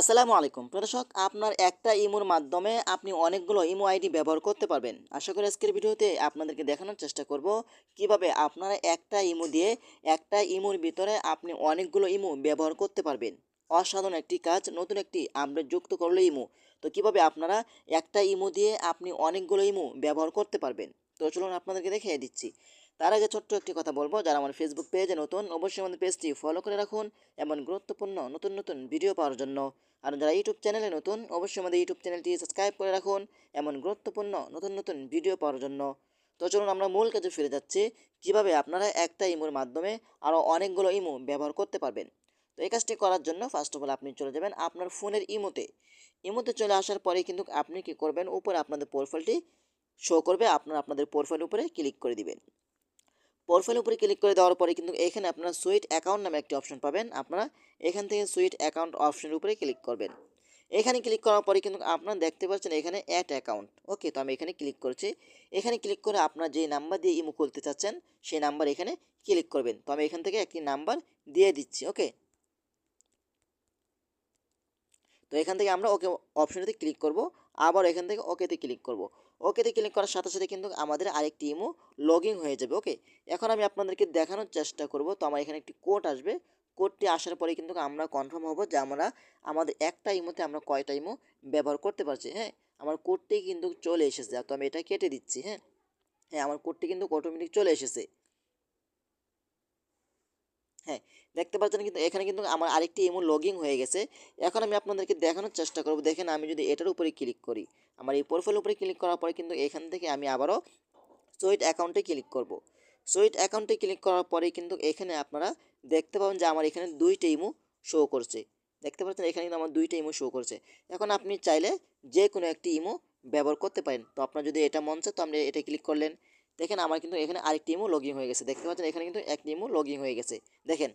আসসালামু আলাইকুম। প্রদর্শক, আপনার একটা ইমোর মাধ্যমে আপনি অনেকগুলো ইমো আইডি ব্যবহার করতে পারবেন। আশা করি আজকের ভিডিওতে আপনাদেরকে দেখানোর চেষ্টা করব কীভাবে আপনারা একটা ইমো দিয়ে একটা ইমোর ভিতরে আপনি অনেকগুলো ইমো ব্যবহার করতে পারবেন। অসাধারণ একটি কাজ, নতুন একটি আপডেট যুক্ত করল ইমো। তো কীভাবে আপনারা একটা ইমো দিয়ে আপনি অনেকগুলো ইমো ব্যবহার করতে পারবেন? তো চলুন আপনাদেরকে দেখিয়ে দিচ্ছি। তার আগে ছোট্ট একটি কথা বলব। যারা আমার ফেসবুক পেজে নতুন, অবশ্যই আমাদের পেজটি ফলো করে রাখুন এমন গুরুত্বপূর্ণ নতুন নতুন ভিডিও পাওয়ার জন্য। আর যারা ইউটিউব চ্যানেলে নতুন, অবশ্যই আমাদের ইউটিউব চ্যানেলটি সাবস্ক্রাইব করে রাখুন এমন গুরুত্বপূর্ণ নতুন নতুন ভিডিও পাওয়ার জন্য। তো চলুন আমরা মূল কাজে ফিরে যাচ্ছি। কীভাবে আপনারা একটা ইমোর মাধ্যমে আরও অনেকগুলো ইমো ব্যবহার করতে পারবেন? তো এই কাজটি করার জন্য ফার্স্ট অফ অল আপনি চলে যাবেন আপনার ফোনের ইমোতে। ইমোতে চলে আসার পরে কিন্তু আপনি কি করবেন? উপরে আপনাদের প্রোফাইলটি শো করবে। আপনারা আপনাদের প্রোফাইল উপরে ক্লিক করে দিবেন। প্রোফাইল উপরে ক্লিক করে দেওয়ার পরে কিন্তু এখানে আপনারা সুইট অ্যাকাউন্ট নামে একটি অপশন পাবেন। আপনারা এখান থেকে সুইট অ্যাকাউন্ট অপশনের উপরে ক্লিক করবেন। এখানে ক্লিক করার পরে কিন্তু আপনারা দেখতে পাচ্ছেন এখানে অ্যাড অ্যাকাউন্ট ওকে তো আমি এখানে ক্লিক করছি। এখানে ক্লিক করে আপনার যে নাম্বার দিয়ে ইমো খুলতে চাচ্ছেন, সেই নাম্বার এখানে ক্লিক করবেন। তো আমি এখান থেকে একটি নাম্বার দিয়ে দিচ্ছি ওকে তো এখান থেকে আমরা ওকে অপশনেতে ক্লিক করব। আবার এখান থেকে ওকেতে ক্লিক করব। ওকেতে ক্লিক করার সাথে সাথে কিন্তু আমাদের আরেকটি ইমো লগ ইন হয়ে যাবে ওকে এখন আমি আপনাদেরকে দেখানোর চেষ্টা করব। তো আমার এখানে একটি কোড আসবে। কোডটি আসার পরে কিন্তু আমরা কনফার্ম হব যে আমরা, আমাদের একটা ইমোতে আমরা কয়টা ইমো ব্যবহার করতে পারছি হ্যাঁ? আমার কোডটি কিন্তু চলে এসেছে। তো আমি এটা কেটে দিচ্ছি হ্যাঁ? হ্যাঁ আমার কোডটি কিন্তু অটোমেটিক চলে এসেছে। হ্যাঁ দেখতে পাচ্ছেন কিন্তু এখানে কিন্তু আমার আরেকটি ইমো লগিং হয়ে গেছে। এখন আমি আপনাদেরকে দেখানোর চেষ্টা করব। দেখেন আমি যদি এটার উপরে ক্লিক করি, আমার এই প্রোফাইল উপরে ক্লিক করার পরে কিন্তু এখান থেকে আমি আবারও সুইট অ্যাকাউন্টে ক্লিক করব। সুইট অ্যাকাউন্টে ক্লিক করার পরে কিন্তু এখানে আপনারা দেখতে পাবেন যে আমার এখানে দুইটা ইমো শো করছে। দেখতে পাচ্ছেন এখানে কিন্তু আমার দুইটা ইমো শো করছে। এখন আপনি চাইলে যে কোনো একটি ইমো ব্যবহার করতে পারেন। তো আপনার যদি এটা মন চায় তো আপনি এটা ক্লিক করলেন। দেখেন আমার কিন্তু এখানে আরেকটি ইমো লগিং হয়ে গেছে। দেখতে পাচ্ছেন এখানে কিন্তু একটি ইমো লগিং হয়ে গেছে। দেখেন,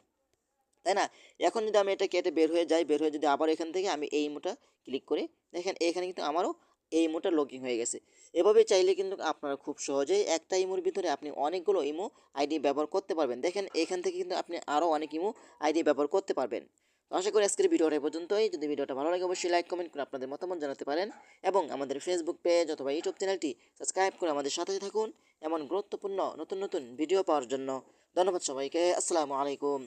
তাই না? এখন যদি আমি এটা কেটে বের হয়ে যাই, বের হয়ে যদি আবার এখান থেকে আমি এই ইমোটা ক্লিক করি, দেখেন এখানে কিন্তু আমারও এই ইমোটা লগিং হয়ে গেছে। এভাবে চাইলে কিন্তু আপনারা খুব সহজেই একটা ইমোর ভিতরে আপনি অনেকগুলো ইমো আইডি ব্যবহার করতে পারবেন। দেখেন, এখান থেকে কিন্তু আপনি আরও অনেক ইমো আইডি ব্যবহার করতে পারবেন। তো আশা করি আজকের ভিডিওটা পর্যন্তই। যদি ভিডিওটা ভালো লাগে, অবশ্যই লাইক কমেন্ট করে আপনাদের মতামত জানাতে পারেন এবং আমাদের ফেসবুক পেজ অথবা ইউটিউব চ্যানেলটি সাবস্ক্রাইব করে আমাদের সাথে থাকুন এমন গুরুত্বপূর্ণ নতুন নতুন ভিডিও পাওয়ার জন্য। ধন্যবাদ সবাইকে। আসসালামু আলাইকুম।